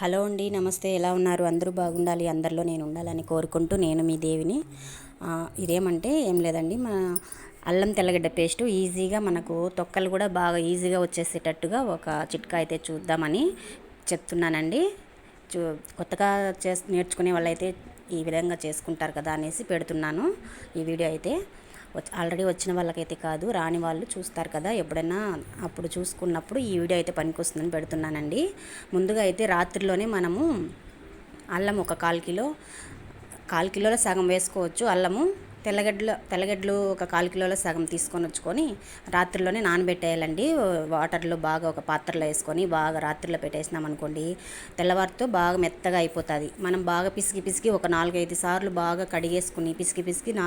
Hello అండి నమస్తే. ఎలా ఉన్నారు? అందరూ బాగుండాలి. అందరిలో నేను ఉండాలని కోరుకుంటూ నేను మీ దేవిని. ఇదేమంటే ఏం లేదండి. మన అల్లం తెల్లగడ్డ పేస్ట్ ఈజీగా మనకు తొక్కలు కూడా బాగా ఈజీగా వచ్చేసేటట్టుగా ఒక చిట్కా అయితే చూద్దామని చెప్తున్నానండి. చూ కొత్తగా చేస్ నేర్చుకునే వాళ్ళైతే ఈ విధంగా చేసుకుంటారు కదా అనేసి పెడుతున్నాను ఈ వీడియో అయితే. ఆల్రెడీ వచ్చిన వాళ్ళకైతే కాదు రాని వాళ్ళు చూస్తారు కదా ఎప్పుడైనా అప్పుడు చూసుకున్నప్పుడు ఈ వీడియో అయితే పనికొస్తుందని పెడుతున్నానండి. ముందుగా అయితే రాత్రిలోనే మనము అల్లం ఒక కాల్ కిలో కాల్ కిలోలో సగం వేసుకోవచ్చు అల్లము. తెల్లగడ్డలు తెల్లగడ్డలు ఒక కాలు కిలోలో సగం తీసుకొని వచ్చుకొని రాత్రిలోనే నానబెట్టేయాలండి. వాటర్లో బాగా ఒక పాత్రలో వేసుకొని బాగా రాత్రిలో పెట్టేసినాం అనుకోండి తెల్లవారితో బాగా మెత్తగా అయిపోతుంది. మనం బాగా పిసికి పిసికి ఒక నాలుగైదు సార్లు బాగా కడిగేసుకుని పిసికి పిసికి నా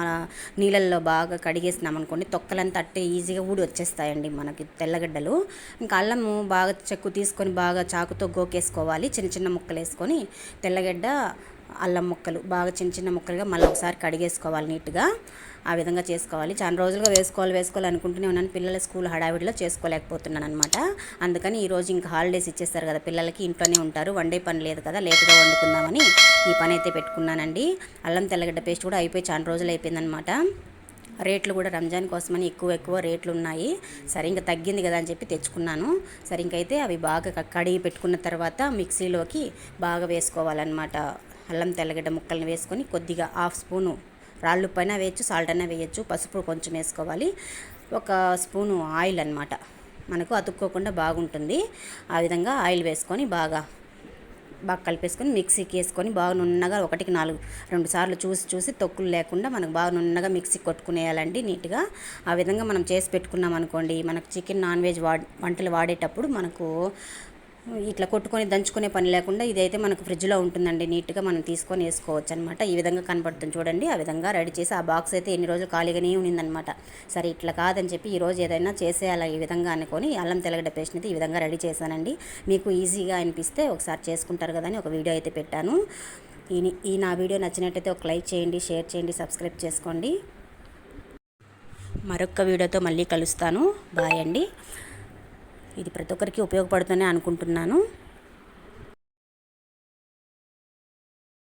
నీళ్ళల్లో బాగా కడిగేసినాం అనుకోండి తొక్కలంతా అట్టే ఈజీగా ఊడి వచ్చేస్తాయండి మనకి తెల్లగడ్డలు. ఇంకా అల్లము బాగా చెక్కు తీసుకొని బాగా చాకుతో గోకేసుకోవాలి చిన్న చిన్న ముక్కలు వేసుకొని తెల్లగడ్డ అల్లం ముక్కలు బాగా చిన్న చిన్న ముక్కలుగా మళ్ళీ ఒకసారి కడిగేసుకోవాలి నీట్గా. ఆ విధంగా చేసుకోవాలి. చాలా రోజులుగా వేసుకోవాలి వేసుకోవాలి అనుకుంటూనే ఉన్నాను. పిల్లల స్కూల్ హడావిడిలో చేసుకోలేకపోతున్నాను అనమాట అందుకని ఈరోజు ఇంకా హాలిడేస్ ఇచ్చేస్తారు కదా పిల్లలకి ఇంట్లోనే ఉంటారు. వండే పని లేదు కదా లేట్గా వండుకుందామని ఈ పని అయితే పెట్టుకున్నానండి. అల్లం తెల్లగడ్డ పేస్ట్ కూడా అయిపోయి చాలా రోజులు అయిపోయిందనమాట రేట్లు కూడా రంజాన్ కోసమని ఎక్కువ ఎక్కువ రేట్లు ఉన్నాయి. సరే ఇంకా తగ్గింది కదా అని చెప్పి తెచ్చుకున్నాను. సరే ఇంకైతే అవి బాగా క- కడిగి పెట్టుకున్న తర్వాత మిక్సీలోకి బాగా వేసుకోవాలన్నమాట. అల్లం తెల్లగడ్డ ముక్కలను వేసుకొని కొద్దిగా హాఫ్ స్పూను రాళ్ళు పైన వేయచ్చు సాల్ట్ అయినా వేయచ్చు పసుపు కొంచెం వేసుకోవాలి. ఒక స్పూను ఆయిల్ అన్నమాట. మనకు అతుక్కోకుండా బాగుంటుంది. ఆ విధంగా ఆయిల్ వేసుకొని బాగా బాగా కలిపేసుకొని మిక్సీకి వేసుకొని బాగా నున్నగా ఒకటికి నాలుగు రెండు సార్లు చూసి చూసి తొక్కులు లేకుండా మనకు బాగా నున్నగా మిక్సీ కొట్టుకునేయాలండి నీట్గా. ఆ విధంగా మనం చేసి పెట్టుకున్నాం అనుకోండి మనకు చికెన్ నాన్ వెజ్ వాడ్ వంటలు వాడేటప్పుడు మనకు ఇట్లా కొట్టుకొని దంచుకునే పని లేకుండా ఇదైతే మనకు ఫ్రిడ్జ్లో ఉంటుందండి. నీట్గా మనం తీసుకొని వేసుకోవచ్చు అనమాట ఈ విధంగా కనబడుతుంది చూడండి. ఆ విధంగా రెడీ చేసి ఆ బాక్స్ అయితే ఎన్ని రోజులు ఖాళీగానే ఉన్నిందనమాట. సరే ఇట్లా కాదని చెప్పి ఈరోజు ఏదైనా చేసేయాలి ఈ విధంగా అనుకొని అల్లం తెల్లగడ్డ పేస్ట్ అయితే ఈ విధంగా రెడీ చేశానండి. మీకు ఈజీగా అనిపిస్తే ఒకసారి చేసుకుంటారు కదా అని ఒక వీడియో అయితే పెట్టాను. ఈ ఈ నా వీడియో నచ్చినట్టయితే ఒక లైక్ చేయండి షేర్ చేయండి సబ్స్క్రైబ్ చేసుకోండి. మరొక వీడియోతో మళ్ళీ కలుస్తాను. బాయ్ అండి. ఇది ప్రతి ఒక్కరికి ఉపయోగపడుతుందని అనుకుంటున్నాను.